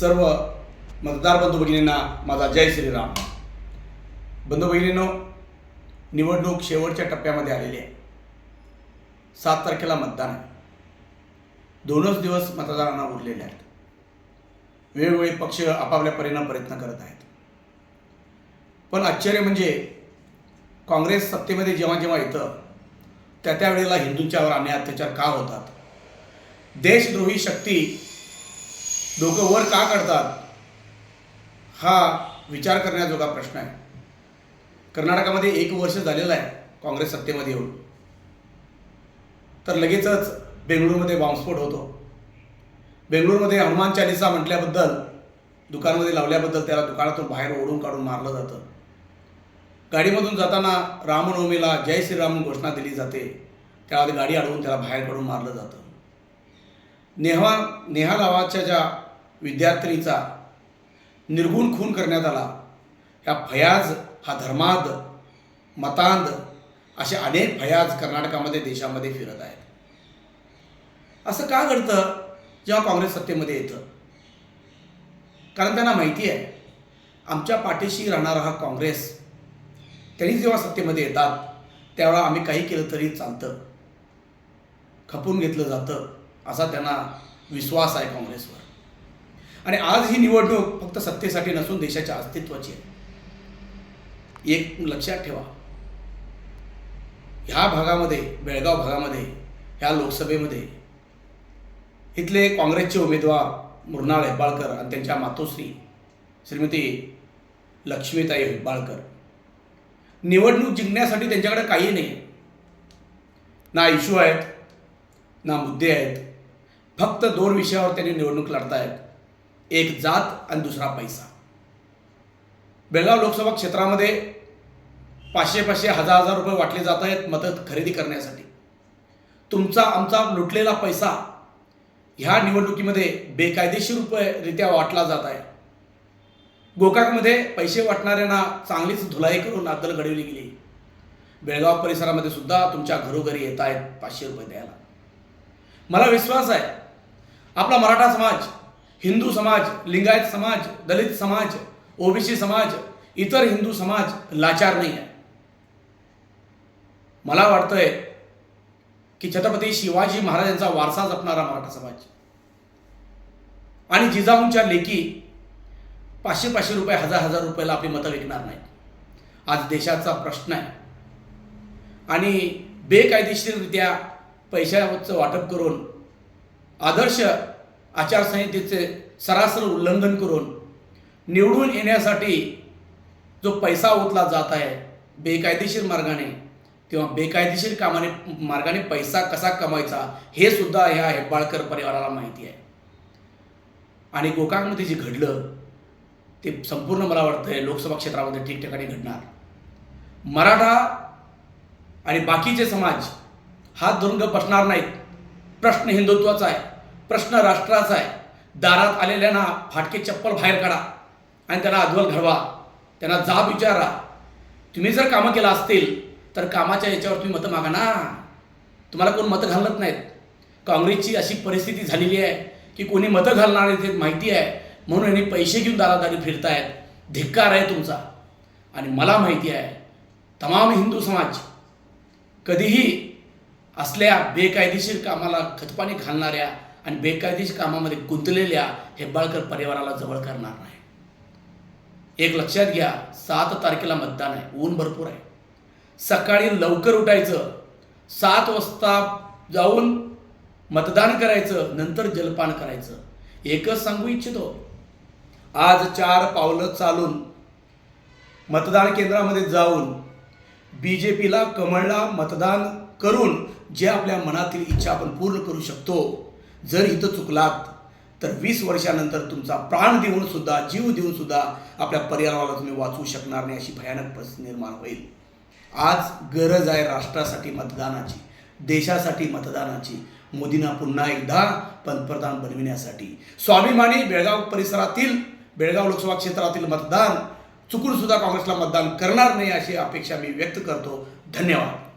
सर्व मतदार बंधू भगिनींना माझा जय श्रीराम. बंधू भगिनींनो निवडणूक शेवटच्या टप्प्यामध्ये आलेली आहे. सात तारखेला मतदान आहे. दोनच दिवस मतदारांना उरलेले आहेत. वेगवेगळे पक्ष आपापल्या परीनं प्रयत्न करत आहेत. पण आश्चर्य म्हणजे काँग्रेस सत्तेमध्ये जेव्हा जेव्हा येतं त्या त्यावेळेला हिंदूंच्यावर अन्याय अत्याचार का होतात? देशद्रोही शक्ती डोकं वर का काढतात हा विचार करण्याजोगा प्रश्न आहे. कर्नाटकामध्ये एक वर्ष झालेलं आहे काँग्रेस सत्तेमध्ये येऊन. तर लगेचच बेंगळूरमध्ये बॉम्बस्फोट होतो. बेंगळूरमध्ये हनुमान चालिसा म्हटल्याबद्दल दुकानामध्ये लावल्याबद्दल त्याला दुकानातून बाहेर ओढून काढून मारलं जातं. गाडीमधून जाताना रामनवमीला जय श्रीराम घोषणा दिली जाते. त्यामध्ये गाडी अडवून त्याला बाहेर काढून मारलं जातं. नेहा नेहा नावाच्या ज्या विद्यार्थिनीचा निर्गुण खून करण्यात आला. ह्या फयाज हा धर्माद मतांध असे अनेक फयाज कर्नाटकामध्ये देशामध्ये फिरत आहेत. असं का घडतं? जेव्हा काँग्रेस सत्तेमध्ये येतं. कारण त्यांना माहिती आहे आमच्या पाठीशी राहणारा हा काँग्रेस. त्यांनी जेव्हा सत्तेमध्ये येतात त्यावेळा आम्ही काही केलं तरी चालतं. खपून घेतलं जातं असा त्यांना विश्वास आहे काँग्रेसवर. आणि आज ही निवडणूक फक्त सत्तेसाठी नसून देशाच्या अस्तित्वाची आहे. एक लक्षात ठेवा. ह्या भागामध्ये बेळगाव भागामध्ये ह्या लोकसभेमध्ये इथले काँग्रेसचे उमेदवार मृणाल हेब्बाळकर आणि त्यांच्या मातोश्री श्रीमती लक्ष्मीताई हेब्बाळकर निवडणूक जिंकण्यासाठी त्यांच्याकडे काही नाही. ना इश्यू आहेत ना मुद्दे आहेत. फक्त दोन विषयावर त्यांनी निवडणूक लढतायत. एक जात आणि दुसरा पैसा. बेळगाव लोकसभा क्षेत्रामध्ये पाचशे पाचशे हजार हजार रुपये वाटले जात आहेत मदत खरेदी करण्यासाठी. तुमचा आमचा लुटलेला पैसा ह्या निवडणुकीमध्ये बेकायदेशीर रुपयेरित्या वाटला जात आहे. गोकाकमध्ये पैसे वाटणाऱ्यांना चांगलीच धुलाई करून अद्दल घडवली गेली. बेळगाव परिसरामध्ये सुद्धा तुमच्या घरोघरी येत आहेत पाचशे रुपये द्यायला. मला विश्वास आहे आपला मराठा समाज हिंदू समाज लिंगायत समाज दलित समाज ओबीसी समाज इतर हिंदू समाज लाचार नाही आहे. मला वाटतंय की छत्रपती शिवाजी महाराजांचा वारसा जपणारा मराठा समाज. आणि जिजाऊंच्या लेकी पाचशे पाचशे रुपये हजार हजार रुपयाला आपली मतं विकणार नाही आज देशाचा प्रश्न आहे. आणि बेकायदेशीररित्या पैशाचं वाटप करून आदर्श आचारसंहितेचे सरासर उल्लंघन करून निवडून येण्यासाठी जो पैसा ओतला जात आहे बेकायदेशीर मार्गाने किंवा बेकायदेशीर कामाने मार्गाने पैसा कसा कमायचा हे सुद्धा ह्या हेब्बाळकर परिवाराला माहिती आहे. आणि गोकाकमध्ये जे घडलं ते संपूर्ण मला वाटतं लोकसभा क्षेत्रामध्ये ठिकठिकाणी घडणार. मराठा आणि बाकीचे समाज हात धरून बसणार नाहीत प्रश्न हिंदुत्वाचा आहे. प्रश्न राष्ट्राचा आहे. दारात आलेल्यांना फाटके चप्पल बाहेर काढा आणि त्यांना अद्वल घडवा. त्यांना जाब विचारा. तुम्ही जर कामं केलं असतील तर कामाच्या याच्यावर तुम्ही मतं मागा ना. तुम्हाला कोण मतं घालत नाहीत. काँग्रेसची अशी परिस्थिती झालेली आहे की कोणी मतं घालणार ते माहिती आहे. म्हणून यांनी पैसे घेऊन दारादारी फिरतायत. धिक्कार आहे तुमचा. आणि मला माहिती आहे तमाम हिंदू समाज कधीही असल्या बेकायदेशीर कामाला खतपाणी घालणाऱ्या आणि बेकायदेशीर कामामध्ये गुंतलेल्या हेब्बाळकर परिवाराला जवळ करणार नाही. एक लक्षात घ्या सात तारखेला मतदान आहे ऊन भरपूर आहे. सकाळी लवकर उठायचं सात वाजता जाऊन मतदान करायचं नंतर जलपान करायचं. एकच सांगू इच्छितो आज चार पावलं चालून मतदान केंद्रामध्ये जाऊन बी जे पीला कमळला मतदान करून जे आपल्या मनातील इच्छा आपण पूर्ण करू शकतो जर इथं चुकलात तर वीस वर्षानंतर तुमचा प्राण देऊन सुद्धा जीव देऊन सुद्धा आपल्या पर्यावरणाला तुम्ही वाचवू शकणार नाही अशी भयानक परिस्थिती निर्माण होईल. आज गरज आहे राष्ट्रासाठी मतदानाची देशासाठी मतदानाची. मोदींना पुन्हा एकदा पंतप्रधान बनविण्यासाठी. स्वाभिमानी बेळगाव परिसरातील बेळगाव लोकसभा क्षेत्रातील मतदान चुकून सुद्धा काँग्रेसला मतदान करणार नाही अशी अपेक्षा मी व्यक्त करतो. धन्यवाद.